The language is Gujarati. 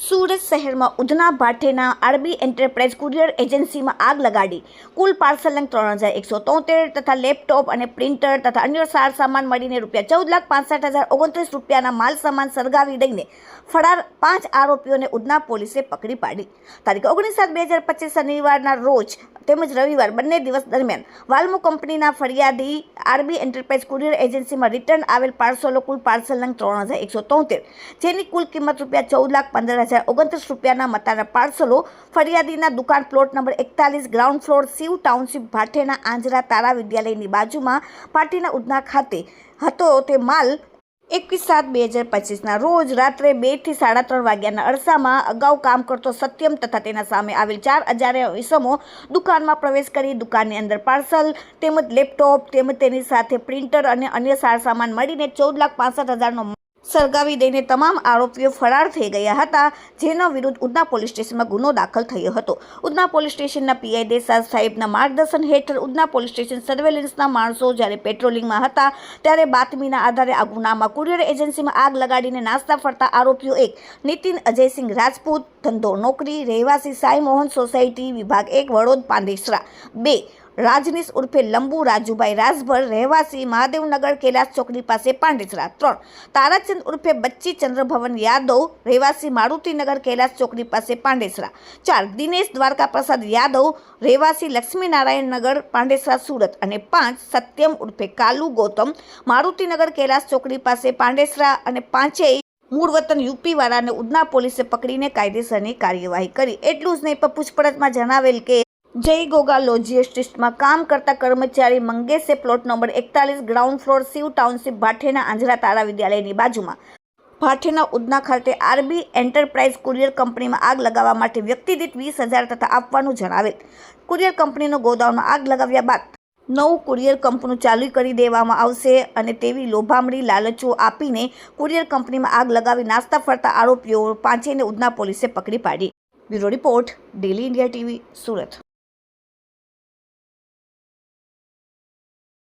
સુરત શહેરમાં Udhna Bhatena RB enterprise courier એજન્સીમાં આગ લગાડી. કુલ પાર્સલ અંક ત્રણ હજાર એકસો તોતેર તથા લેપટોપ અને પ્રિન્ટર તથા અન્ય સાર સામાન મળીને રૂપિયા ચૌદ લાખ પાસઠ હજાર ઓગણત્રીસ રૂપિયાના માલ સામાન સળગાવી દઈને ફરાર પાંચ આરોપીઓને ઉધના પોલીસે પકડી પાડી. તારીખ ઓગણીસ સાત બે હજાર પચીસ શનિવારના રોજ તેમજ રવિવાર બંને દિવસ દરમિયાન વાલ્મો કંપનીના ફરિયાદી આરબી એન્ટરપ્રાઇઝ કુરિયર એજન્સીમાં રિટર્ન આવેલ પાર્સલો કુલ પાર્સલ અંક ત્રણ હજાર એકસો તોતેર, જેની કુલ કિંમત રૂપિયા ચૌદ લાખ પંદર હજાર ઓગણત્રીસ રૂપિયાના મતાના પાર્સલો ફરિયાદીના દુકાન પ્લોટ નંબર એકતાલીસ ground floor Shiv township Bhatena Anjara Tara વિદ્યાલયની બાજુમાં પાટીના ઉધના ખાતે હતો તે માલ એકવીસ સાત બે હજાર પચીસના. રોજ રાત્રે બેથી સાડા ત્રણ વાગ્યાના અરસામાં અગાઉ કામ કરતો સત્યમ તથા તેના સામે આવેલ ચાર હજાર ઇસમો દુકાનમાં પ્રવેશ કરી દુકાનની અંદર પાર્સલ તેમજ લેપટોપ તેમજ તેની સાથે પ્રિન્ટર અને અન્ય સાર સામાન મળીને ચૌદ લાખ પાસઠ હજારનો સળગાવી દઈને તમામ આરોપીઓ ફરાર થઈ ગયા હતા, જેનો વિરુદ્ધ ઉધના પોલીસ સ્ટેશનમાં ગુનો દાખલ થયો હતો. ઉધના પોલીસ સ્ટેશનના પીઆઈ દેસાજ સાહેબના માર્ગદર્શન હેઠળ ઉધના પોલીસ સ્ટેશન સર્વેલન્સના માણસો જ્યારે પેટ્રોલિંગમાં હતા, ત્યારે બાતમીના આધારે આ ગુનામાં કુરિયર એજન્સીમાં આગ લગાડીને નાસ્તા ફરતા આરોપીઓ એક, નીતિન અજયસિંહ રાજપૂત, ધંધો નોકરી, રહેવાસી સાઈ મોહન સોસાયટી વિભાગ એક, વડોદ પાંડેસરા બે રાજનીશ ઉર્ફે લંબુ રાજુભાઈ રાજભર રહેવાસી મહાદેવનગર કૈલાસ ચોકડી પાસે પાંડેસરા ત્રણ. તારાચંદ ઉર્ફે બચ્ચી ચંદ્રભવન યાદવ રહેવાસી મારુતિનગર કૈલાસ ચોકડી પાસે પાંડેસરા ચાર. દિનેશ દ્વારકા પ્રસાદ યાદવ રહેવાસી લક્ષ્મીનારાયણ નગર પાંડેસરા સુરત. અને પાંચ. સત્યમ ઉર્ફે કાલુ ગૌતમ મારુતિનગર કૈલાસ ચોકડી પાસે પાંડેસરા અને પાંચેય મૂળ વતન યુપીવાળાને ઉધના પોલીસે પકડીને કાયદેસરની કાર્યવાહી કરી. એટલું જ નહીં, પણ પૂછપરછમાં જણાવેલ કે જય ગોગા લોજિસ્ટિક્સમાં કામ કરતા કર્મચારી મંગેશે પ્લોટ નંબર એકતાલીસ ground floor Shiv township Bhathena Anjara Tara વિદ્યાલયની બાજુમાં. ભાઠેના ઉદના ખાતે આરબી એન્ટરપ્રાઇઝ કુરિયર કંપનીમાં આગ લગાવવા માટે વ્યક્તિ દીઠ વીસ હજાર તથા આપવાનું જણાવેલ. કુરિયર કંપનીનો ગોદાઉનમાં આગ લગાવ્યા બાદ નવું કુરિયર કંપનું ચાલુ કરી દેવામાં આવશે અને તેવી લોભામણી લાલચો આપીને કુરિયર કંપનીમાં આગ લગાવી નાસ્તા ફરતા આરોપીઓ પાંચેને ઉદના પોલીસે પકડી પાડી. Bureau report, daily India TV, Surat.